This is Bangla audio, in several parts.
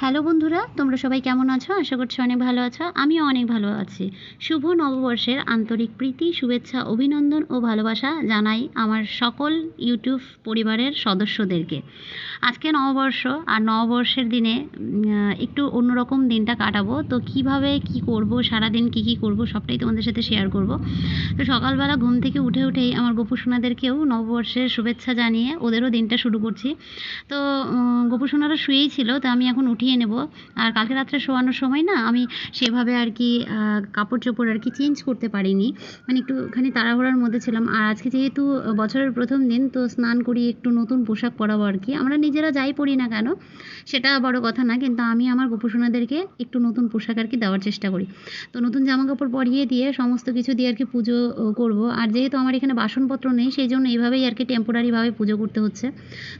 হ্যালো বন্ধুরা, তোমরা সবাই কেমন আছো? আশা করছি অনেক ভালো আছো। আমিও অনেক ভালো আছি। শুভ নববর্ষের আন্তরিক প্রীতি, শুভেচ্ছা, অভিনন্দন ও ভালোবাসা জানাই আমার সকল ইউটিউব পরিবারের সদস্যদেরকে। আজকে নববর্ষ আর নববর্ষের দিনে একটু অন্যরকম দিনটা কাটাবো। তো কীভাবে কি করব, সারাদিন কি কি করব, সবটাই তোমাদের সাথে শেয়ার করব। তো সকালবেলা ঘুম থেকে উঠে উঠেই আমার গোপুসোনাদেরকেও নববর্ষের শুভেচ্ছা জানিয়ে ওদেরও দিনটা শুরু করছি। তো গোপুসোনারা শুয়েই ছিল, তো আমি এখন উঠিয়ে নেব। আর কালকে রাত্রে শোয়ানোর সময় না আমি সেভাবে আর কি কাপড় চোপড় আর কি চেঞ্জ করতে পারিনি। মানে একটুখানি তাড়াহুড়ার মধ্যে ছিলাম। আর আজকে যেহেতু বছরের প্রথম দিন, তো স্নান করি, একটু নতুন পোশাক পরাবো আর কি। আমরা নিজেরা যাই পরি না কেন, সেটা বড় কথা না, কিন্তু আমি আমার গোপুসোনাদেরকে একটু নতুন পোশাক আর কি দেওয়ার চেষ্টা করি। তো নতুন জামা কাপড় পরিয়ে দিয়ে সমস্ত কিছু দিয়ে আর কি পুজো করব। আর যেহেতু আমার এখানে বাসনপত্র নেই সেই জন্য এইভাবেই আর কি টেম্পোরারিভাবে পুজো করতে হচ্ছে।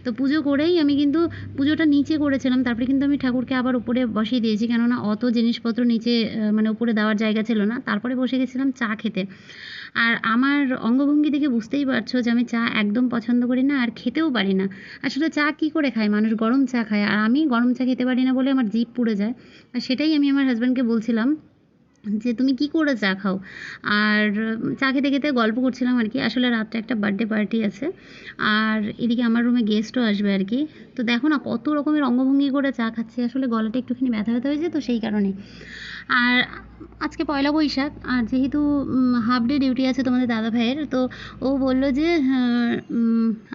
তো পুজো করেই আমি কিন্তু পুজোটা নিচে করেছিলাম, তারপরে কিন্তু আমি ঠাকুরকে আবার উপরে বসিয়ে দিয়েছি। কেননা অত জিনিসপত্র নিচে মানে উপরে দেওয়ার জায়গা ছিল না। তারপরে বসে গেছিলাম চা খেতে। আর আমার অঙ্গভঙ্গি দেখে বুঝতেই পারছ যে আমি চা একদম পছন্দ করি না আর খেতেও পারি না। আসলে চা কী করে খায়? মানুষ গরম চা খায়। আর আমি গরম চা খেতে পারি না বলে আমার জিভ পুড়ে যায়। আর সেটাই আমি আমার হাজব্যান্ডকে বলছিলাম যে তুমি কি করে চা খাও? আর চা খেতে খেতে গল্প করছিলাম আর কি। আসলে রাত্রে একটা বার্থডে পার্টি আছে। আর এদিকে আমার রুমে গেস্টও আসবে আর কি। তো দেখো না কত রকমের অঙ্গভঙ্গি করে চা খাচ্ছি। আসলে গলাটা একটুখানি ব্যথা ব্যথা হয়েছে তো সেই কারণে। আর আজকে পয়লা বৈশাখ আর যেহেতু হাফ ডে ডিউটি আছে তোমাদের দাদা ভাইয়ের তো ও বলল যে হ্যাঁ,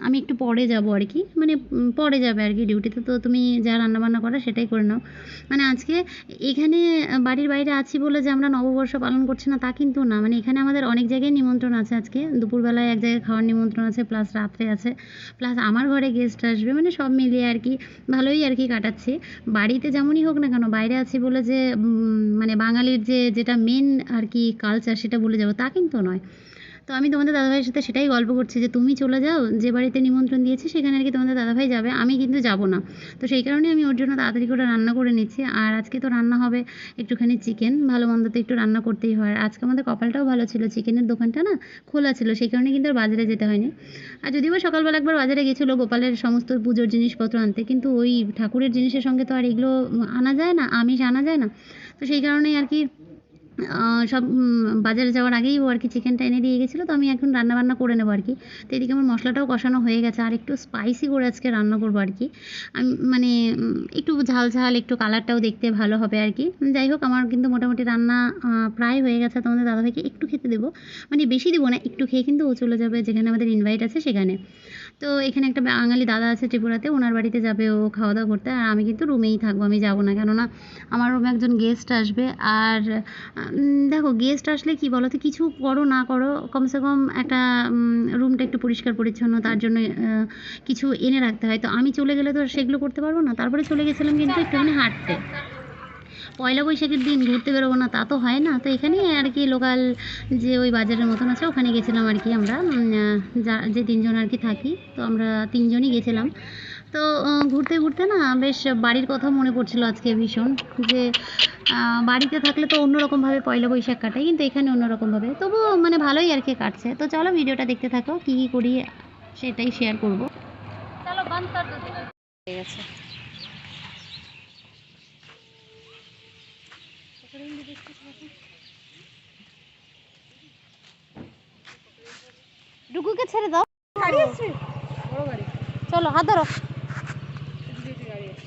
আমি একটু পরে যাব আর কি। মানে পরে যাবে আর কি ডিউটিতে তো। তুমি যা রান্নাবান্না করা সেটাই করে নাও। মানে আজকে এখানে বাড়ির বাইরে আছি বলে যে নববর্ষ পালন করছি না, তা কিন্তু না। মানে এখানে আমাদের অনেক জায়গায় নিমন্ত্রণ আছে আজকে। দুপুরবেলায় এক জায়গায় খাওয়ার নিমন্ত্রণ আছে প্লাস রাত্রে আছে প্লাস আমার ঘরে গেস্ট আসবে মানে সব মিলিয়ে আর কি ভালোই আর কি কাটাচ্ছি। বাড়িতে যেমনই হোক না কেন, বাইরে আছি বলে যে মানে বাঙালির যে, যেটা মেন আর কি কালচার সেটা বলে যাব, তা কিন্তু নয়। তো আমি তোমাদের দাদাভাইয়ের সাথে সেটাই গল্প করছি যে তুমি চলে যাও, যে বাড়িতে নিমন্ত্রণ দিয়েছে সেখানে আর কি তোমাদের দাদাভাই যাবে, আমি কিন্তু যাব না। তো সেই কারণে আমি ওর জন্য তাড়াতাড়ি করে রান্না করে নিচ্ছি। আর আজকে তো রান্না হবে একটুখানি চিকেন, ভালো মন্দ তো একটু রান্না করতেই হয়। আর আজকে আমাদের কপালটাও ভালো ছিল, চিকেনের দোকানটা না খোলা ছিল, সেই কারণে কিন্তু আর বাজারে যেতে হয়নি। আর যদিও বা সকালবেলা একবার বাজারে গেছিল গোপালের সমস্ত পুজোর জিনিসপত্র আনতে, কিন্তু ওই ঠাকুরের জিনিসের সঙ্গে তো আর এগুলো আনা যায় না, আমিষ আনা যায় না। তো সেই কারণেই আর কি সব বাজারে যাওয়ার আগেই ও আর কি চিকেনটা এনে দিয়ে গেছিল, তো আমি এখন রান্না বান্না করে নেব আর কি। তো এদিকে আমার মশলাটাও কষানো হয়ে গেছে, আর একটু স্পাইসি করে আজকে রান্না করব আর কি। আমি মানে একটু ঝাল ঝাল, একটু কালারটাও দেখতে ভালো হবে আর কি। যাই হোক, আমার কিন্তু মোটামুটি রান্না প্রায় হয়ে গেছে তোমাদের দাদাভাইকে একটু খেতে দেবো। মানে বেশি দেবো না, একটু খেয়ে কিন্তু ও চলে যাবে, যেখানে আমাদের ইনভাইট আছে সেখানে। তো এখানে একটা বাঙালি দাদা আছে ত্রিপুরাতে, ওনার বাড়িতে যাবে ও খাওয়া দাওয়া করতে, আর আমি কিন্তু রুমেই থাকব, আমি যাব না। কেননা, আমার রুমে একজন গেস্ট আসবে, আর দেখো গেস্ট আসলে কি বলো তো কিছু করো, না করো, কমসে কম একটা রুমটা একটু পরিষ্কার, পরিচ্ছন্ন, তার জন্য কিছু এনে রাখতে হয়। তো আমি চলে গেলে তো সেগুলো করতে পারব না, তারপরে চলে গেছিলাম কিন্তু একটুখানি হাঁটতে। পয়লা বৈশাখের দিন ঘুরতে বেরোবো না, তা তো হয় না। তো এখানেই আর কি লোকাল যে ওই বাজারের মতন আছে, ওখানে গেছিলাম আর কি আমরা। যা, যে তিনজন আর কি থাকি, তো আমরা তিনজনই গেছিলাম। তো ঘুরতে ঘুরতে না বেশ বাড়ির কথা মনে পড়ছিল আজকে ভীষণ যে বাড়িতে থাকলে তো অন্যরকমভাবে পয়লা বৈশাখ কাটাই কিন্তু এখানে অন্যরকমভাবে তবু মানে ভালোই আর কি কাটছে। তো চলো ভিডিওটা দেখতে থাকো কী কী করি সেটাই শেয়ার করব। চলো বন্ধ কর গেছে। ডুগুকে ছেড়ে দাও। চলো হাত ধরো এদিকে গাড়ি আছে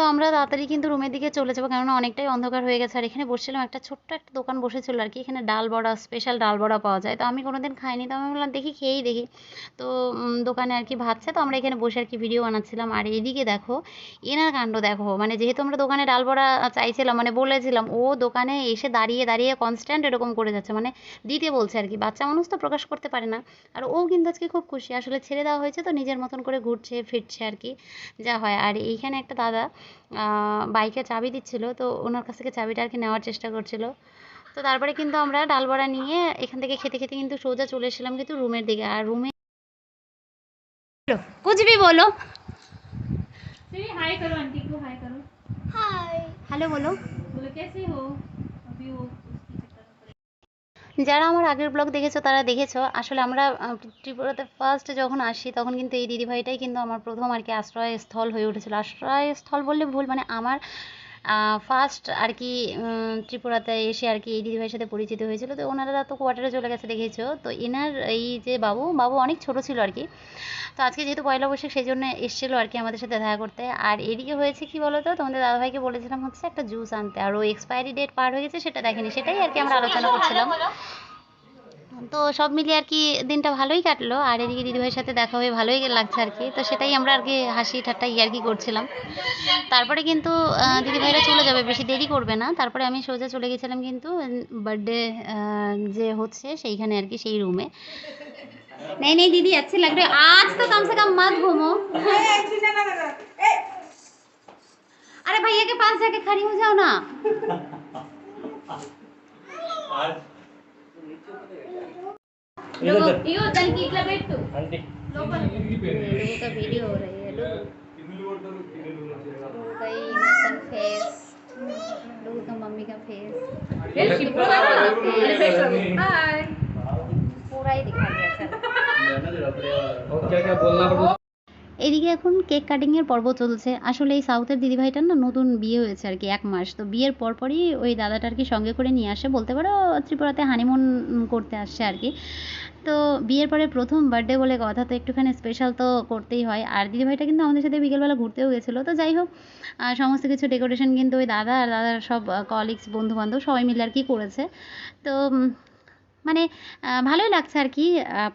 তো আমরা তাড়াতাড়ি কিন্তু রুমের দিকে চলে যাব, কেননা অনেকটাই অন্ধকার হয়ে গেছে। আর এখানে বসছিলাম, একটা ছোট্ট একটা দোকান বসেছিল আর কি, এখানে ডাল বড়া স্পেশাল ডাল বড়া পাওয়া যায়। তো আমি কোনোদিন খাইনি, তো আমি বললাম দেখি, খেয়েই দেখি। তো দোকানে আর কি ভাবছে তো আমরা এখানে বসে আর কি ভিডিও বানাচ্ছিলাম। আর এদিকে দেখো, এনার কাণ্ড দেখো মানে যেহেতু আমরা দোকানে ডাল বড়া চাইছিলাম মানে বলেছিলাম, ও দোকানে এসে দাঁড়িয়ে দাঁড়িয়ে কনস্ট্যান্ট এরকম করে যাচ্ছে মানে দিতে বলছে আর কি। বাচ্চা মানুষ তো প্রকাশ করতে পারে না। আর ও কিন্তু আজকে খুব খুশি, আসলে ছেড়ে দেওয়া হয়েছে, তো নিজের মতন করে ঘুরছে, ফিরছে আর কি, যা হয়। আর এইখানে একটা দাদা বাইকে চাবি দিচ্ছিল তো ওনার কাছ থেকে চাবিটা আর কি নেওয়ার চেষ্টা করছিল। তো তারপরে কিন্তু আমরা ডালবড়া নিয়ে এখান থেকে খেতে খেতে কিন্তু সোজা চলে এসেছিলাম কিন্তু রুমের দিকে। আর রুমে কুচবি বলো। हाय करो आंटी को हाय करो हाय हेलो बोलो बोलो कैसे हो যারা আমার আগের ব্লগ দেখেছ, তারা দেখেছ। আসলে আমরা ত্রিপুরাতে ফার্স্ট যখন আসি, তখন কিন্তু এই দিদিভাইটাই কিন্তু আমার প্রথম আর কি আশ্রয়স্থল হয়ে উঠেছিল। আশ্রয়স্থল বললে ভুল মানে আমার ফার্স্ট আর কি ত্রিপুরাতে এসে আর কি এই দিদিভাইয়ের সাথে পরিচিত হয়েছিল। তো ওনারা তো কোয়ার্টারে চলে গেছে, দেখেছ? তো এনার এই যে বাবু বাবু অনেক ছোট ছিল আর কি তো আজকে যেহেতু পয়লা বৈশাখ, সেই জন্য এসেছিল আর কি আমাদের সাথে দেখা করতে। আর এদিকে হয়েছে কি বলো তো তোমাদের দাদাভাইকে বলেছিলাম হচ্ছে একটা জুস আনতে। আর ও এক্সপায়ারি ডেট পার হয়ে গেছে, সেটা দেখেনি। সেটাই আর কি আমরা আলোচনা করছিলাম। তো সব মিলিয়ে আর কি দিনটা ভালোই কাটলো আর এদিকে দিদিভাইয়ের সাথে দেখা হয়ে ভালোই লাগছে আর কি তো সেটাই আমরা আর কি হাসি ঠাট্টা ইয়ার্কি করছিলাম তারপরে কিন্তু আহ, দিদিভাইরা চলে যাবে বেশি দেরি করবে না তারপরে আমি সোজা চলে গেছিলাম কিন্তু বার্থডে যে হচ্ছে সেইখানে আর কি সেই রুমে नहीं नहीं दीदी अच्छे लग रहे हो आज तो कम से कम मत घूमो अरे भैया के पास जाके खड़ी हो जाओ ना लोगों ఇగో దానికి ఇట్లా పెట్టు లోపల लोगों का वीडियो हो रही है लोगों लोगों का इनोसेंट फेस लोगों का मम्मी का फेस हाय पूरा ही दिखा दिया सर और क्या क्या बोलना पड़ता এদিকে এখন কেক কাটিংয়ের পর্ব চলছে। আসলে এই সাউথের দিদিভাইটার না নতুন বিয়ে হয়েছে আর কি এক মাস। তো বিয়ের পরপরই ওই দাদাটা আর কি সঙ্গে করে নিয়ে আসে। বলতে পারো ত্রিপুরাতে হানিমুন করতে আসছে আর কি। তো বিয়ের পরে প্রথম বার্থডে বলে কথা, তো একটুখানি স্পেশাল তো করতেই হয়। আর দিদিভাইটা কিন্তু আমাদের সাথে বিকেলবেলা ঘুরতেও গেছিল। তো যাই হোক সমস্ত কিছু ডেকোরেশন কিন্তু ওই দাদা আর দাদার সব কলিগস বন্ধু বান্ধব সবাই মিলে আর কি করেছে। তো মানে ভালোই লাগছে আর কি।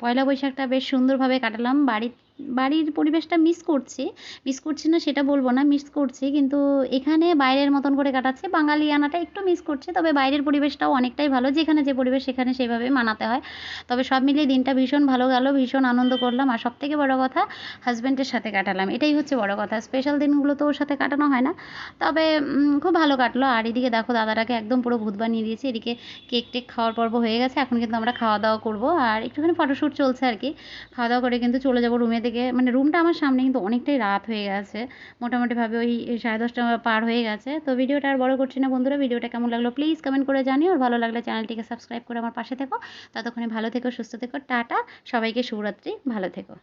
পয়লা বৈশাখটা বেশ সুন্দরভাবে কাটালাম। বাড়ির বাড়ির পরিবেশটা মিস করছি। মিস করছি না সেটা বলব না মিস করছি কিন্তু এখানে বাইরের মতন করে কাটাচ্ছে। বাঙালি আনাটা একটু মিস করছে, তবে বাইরের পরিবেশটাও অনেকটাই ভালো। যেখানে যে পরিবেশ সেখানে সেভাবে মানাতে হয়। তবে সব মিলিয়ে দিনটা ভীষণ ভালো গেল, ভীষণ আনন্দ করলাম। আর সবথেকে বড় কথা হাজব্যান্ডের সাথে কাটালাম। এটাই হচ্ছে বড় কথা। স্পেশাল দিনগুলো তো ওর সাথে কাটানো হয় না। তবে খুব ভালো কাটলো। আর এদিকে দেখো, দাদাটাকে একদম পুরো ভূত বানিয়ে দিয়েছে। এদিকে কেক টেক খাওয়ার পর্ব হয়ে গেছে। এখন কিন্তু আমরা খাওয়া দাওয়া করব। আর একটুখানি ফটোশ্যুট চলছে আর কি। খাওয়া দাওয়া করে কিন্তু চলে যাব রুমে থেকে মানে রুমটা আমার সামনে কিন্তু অনেকটাই রাত হয়ে গেছে। মোটামুটিভাবে ওই সাড়ে দশটা পার হয়ে গেছে। তো ভিডিওটা আর বড় করছি না বন্ধুরা, ভিডিওটা কেমন লাগল প্লিজ কমেন্ট করে জানিও। আর ভালো লাগলে চ্যানেলটিকে সাবস্ক্রাইব করে আমার পাশে থেকো। ততক্ষণে ভালো থেকো, সুস্থ থেকো, টাটা। সবাইকে শুভরাত্রি, ভালো থেকো।